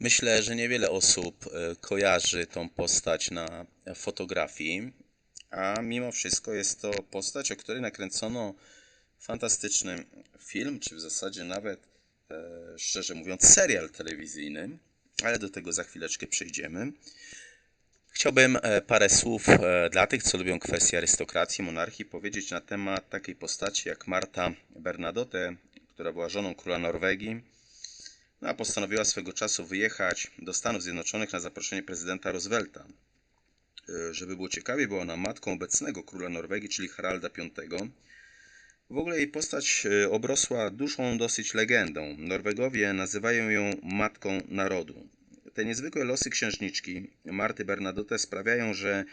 Myślę, że niewiele osób e, kojarzy tą postać na fotografii, a mimo wszystko jest to postać, o której nakręcono fantastyczny film, czy w zasadzie nawet, e, szczerze mówiąc, serial telewizyjny, ale do tego za chwileczkę przejdziemy. Chciałbym e, parę słów dla tych, co lubią kwestie arystokracji, monarchii, powiedzieć na temat takiej postaci jak Marta Bernadotte, która była żoną króla Norwegii, no a postanowiła swego czasu wyjechać do Stanów Zjednoczonych na zaproszenie prezydenta Roosevelta. E, żeby było ciekawie, była ona matką obecnego króla Norwegii, czyli Haralda V. W ogóle jej postać obrosła dużą dosyć legendą. Norwegowie nazywają ją matką narodu. Te niezwykłe losy księżniczki Marty Bernadotte sprawiają, że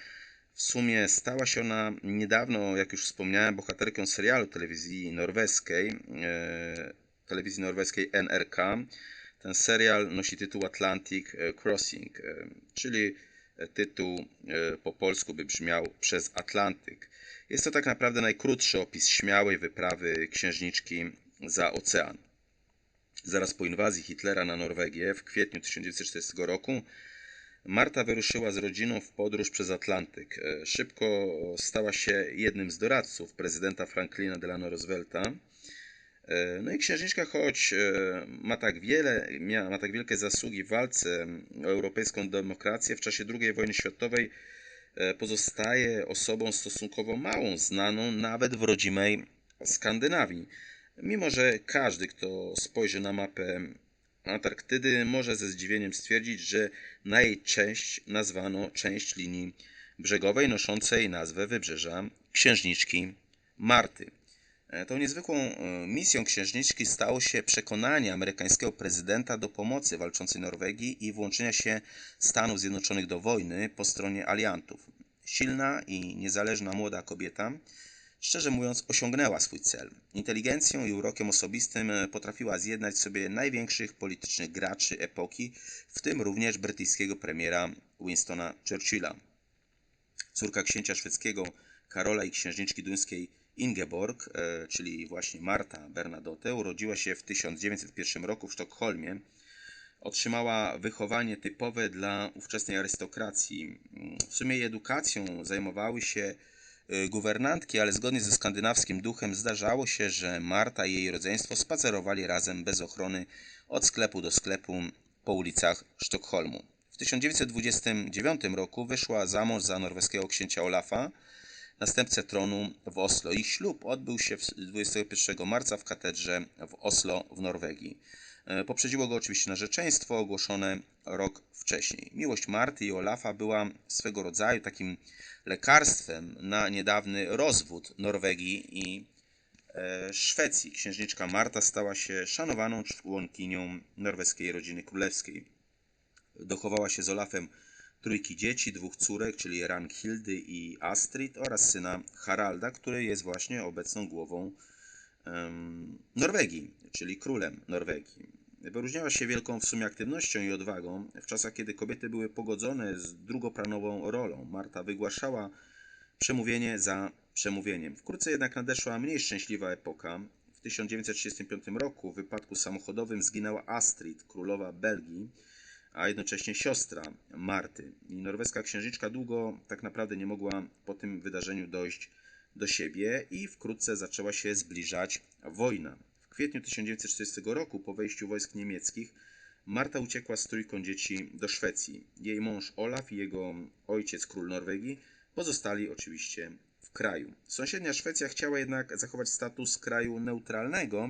w sumie stała się ona niedawno, jak już wspomniałem, bohaterką serialu telewizji norweskiej, e, telewizji norweskiej NRK. Ten serial nosi tytuł Atlantic Crossing, e, czyli tytuł e, po polsku by brzmiał Przez Atlantyk. Jest to tak naprawdę najkrótszy opis śmiałej wyprawy księżniczki za ocean. Zaraz po inwazji Hitlera na Norwegię w kwietniu 1940 roku Marta wyruszyła z rodziną w podróż przez Atlantyk. E, szybko stała się jednym z doradców prezydenta Franklina Delano Roosevelta. E, no i księżniczka, choć e, ma tak, wiele, ma tak wielkie zasługi w walce o europejską demokrację w czasie II wojny światowej, pozostaje osobą stosunkowo małą znaną nawet w rodzimej Skandynawii. Mimo, że każdy, kto spojrzy na mapę Antarktydy, może ze zdziwieniem stwierdzić, że na jej część nazwano część linii brzegowej noszącej nazwę wybrzeża Księżniczki Marty. E, tą niezwykłą e, misją księżniczki stało się przekonanie amerykańskiego prezydenta do pomocy walczącej Norwegii i włączenia się Stanów Zjednoczonych do wojny po stronie aliantów. Silna i niezależna młoda kobieta szczerze mówiąc, osiągnęła swój cel. Inteligencją i urokiem osobistym e, potrafiła zjednać sobie największych politycznych graczy epoki, w tym również brytyjskiego premiera Winstona Churchilla. Córka księcia szwedzkiego Karola i księżniczki duńskiej Ingeborg, e, czyli właśnie Marta Bernadotte, urodziła się w 1901 roku w Sztokholmie. Otrzymała wychowanie typowe dla ówczesnej arystokracji. W sumie edukacją zajmowały się Y, guwernantki, ale zgodnie ze skandynawskim duchem zdarzało się, że Marta i jej rodzeństwo spacerowali razem bez ochrony od sklepu do sklepu po ulicach Sztokholmu. W 1929 roku wyszła za mąż za norweskiego księcia Olafa, następcę tronu w Oslo. Ich ślub odbył się 21 marca w katedrze w Oslo w Norwegii. E, poprzedziło go oczywiście narzeczeństwo ogłoszone rok wcześniej. Miłość Marty i Olafa była swego rodzaju takim lekarstwem na niedawny rozwód Norwegii i e, Szwecji. Księżniczka Marta stała się szanowaną członkinią norweskiej rodziny królewskiej. Dochowała się z Olafem trójki dzieci, dwóch córek, czyli Ragnhildy i Astrid oraz syna Haralda, który jest właśnie obecną głową um, Norwegii, czyli królem Norwegii. Wyróżniała się wielką w sumie aktywnością i odwagą w czasach, kiedy kobiety były pogodzone z drugoplanową rolą. Marta wygłaszała przemówienie za przemówieniem. Wkrótce jednak nadeszła mniej szczęśliwa epoka. W 1935 roku w wypadku samochodowym zginęła Astrid, królowa Belgii, a jednocześnie siostra Marty. I norweska księżniczka długo tak naprawdę nie mogła po tym wydarzeniu dojść do siebie i wkrótce zaczęła się zbliżać wojna. W kwietniu 1940 roku, po wejściu wojsk niemieckich, Marta uciekła z trójką dzieci do Szwecji. Jej mąż Olaf i jego ojciec, król Norwegii, pozostali oczywiście w kraju. Sąsiednia Szwecja chciała jednak zachować status kraju neutralnego,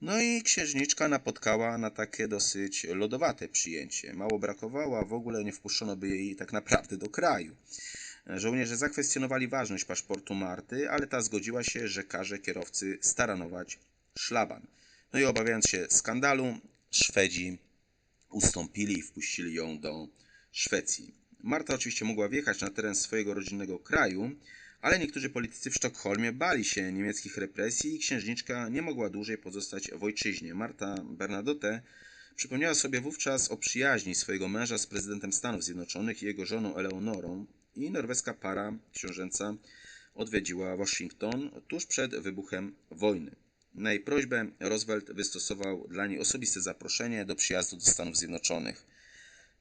no i księżniczka napotkała na takie dosyć lodowate przyjęcie. Mało brakowało, a w ogóle nie wpuszczono by jej tak naprawdę do kraju. Żołnierze zakwestionowali ważność paszportu Marty, ale ta zgodziła się, że każe kierowcy staranować szlaban. No i obawiając się skandalu, Szwedzi ustąpili i wpuścili ją do Szwecji. Marta oczywiście mogła wjechać na teren swojego rodzinnego kraju, ale niektórzy politycy w Sztokholmie bali się niemieckich represji i księżniczka nie mogła dłużej pozostać w ojczyźnie. Marta Bernadotte przypomniała sobie wówczas o przyjaźni swojego męża z prezydentem Stanów Zjednoczonych i jego żoną Eleonorą i norweska para książęca odwiedziła Waszyngton tuż przed wybuchem wojny. Na jej prośbę Roosevelt wystosował dla niej osobiste zaproszenie do przyjazdu do Stanów Zjednoczonych.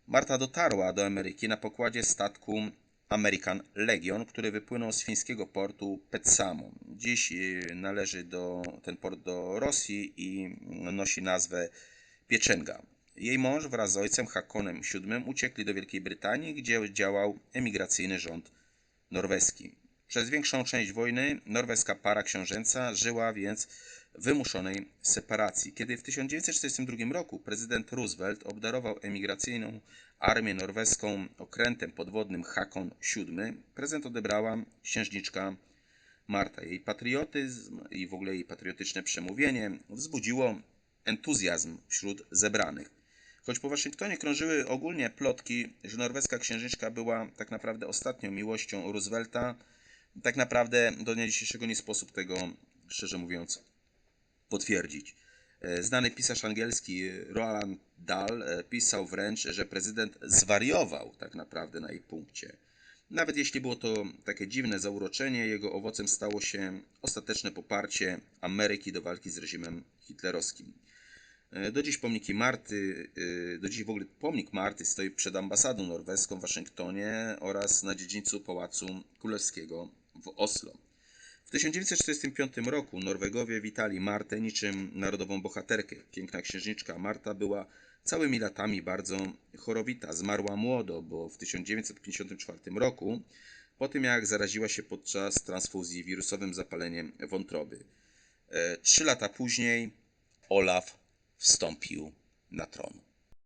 Marta dotarła do Ameryki na pokładzie statku American Legion, który wypłynął z fińskiego portu Petsamo. Dziś y, należy do, ten port do Rosji i nosi nazwę Pieczenga. Jej mąż wraz z ojcem Hakonem VII uciekli do Wielkiej Brytanii, gdzie działał emigracyjny rząd norweski. Przez większą część wojny norweska para książęca żyła więc wymuszonej separacji. Kiedy w 1942 roku prezydent Roosevelt obdarował emigracyjną armię norweską okrętem podwodnym Hakon VII, prezent odebrała księżniczka Marta. Jej patriotyzm i w ogóle jej patriotyczne przemówienie wzbudziło entuzjazm wśród zebranych. Choć po Waszyngtonie krążyły ogólnie plotki, że norweska księżniczka była tak naprawdę ostatnią miłością Roosevelta, tak naprawdę do dnia dzisiejszego nie sposób tego, szczerze mówiąc, potwierdzić. E, Znany pisarz angielski Roald Dahl e, pisał wręcz, że prezydent zwariował tak naprawdę na jej punkcie. Nawet jeśli było to takie dziwne zauroczenie, jego owocem stało się ostateczne poparcie Ameryki do walki z reżimem hitlerowskim. E, Do dziś pomniki Marty, e, do dziś w ogóle pomnik Marty stoi przed ambasadą norweską w Waszyngtonie oraz na dziedzińcu Pałacu Królewskiego w Oslo. W 1945 roku Norwegowie witali Martę niczym narodową bohaterkę. Piękna księżniczka Marta była całymi latami bardzo chorowita. Zmarła młodo, bo w 1954 roku, po tym jak zaraziła się podczas transfuzji wirusowym zapaleniem wątroby. E, Trzy lata później Olaf wstąpił na tron.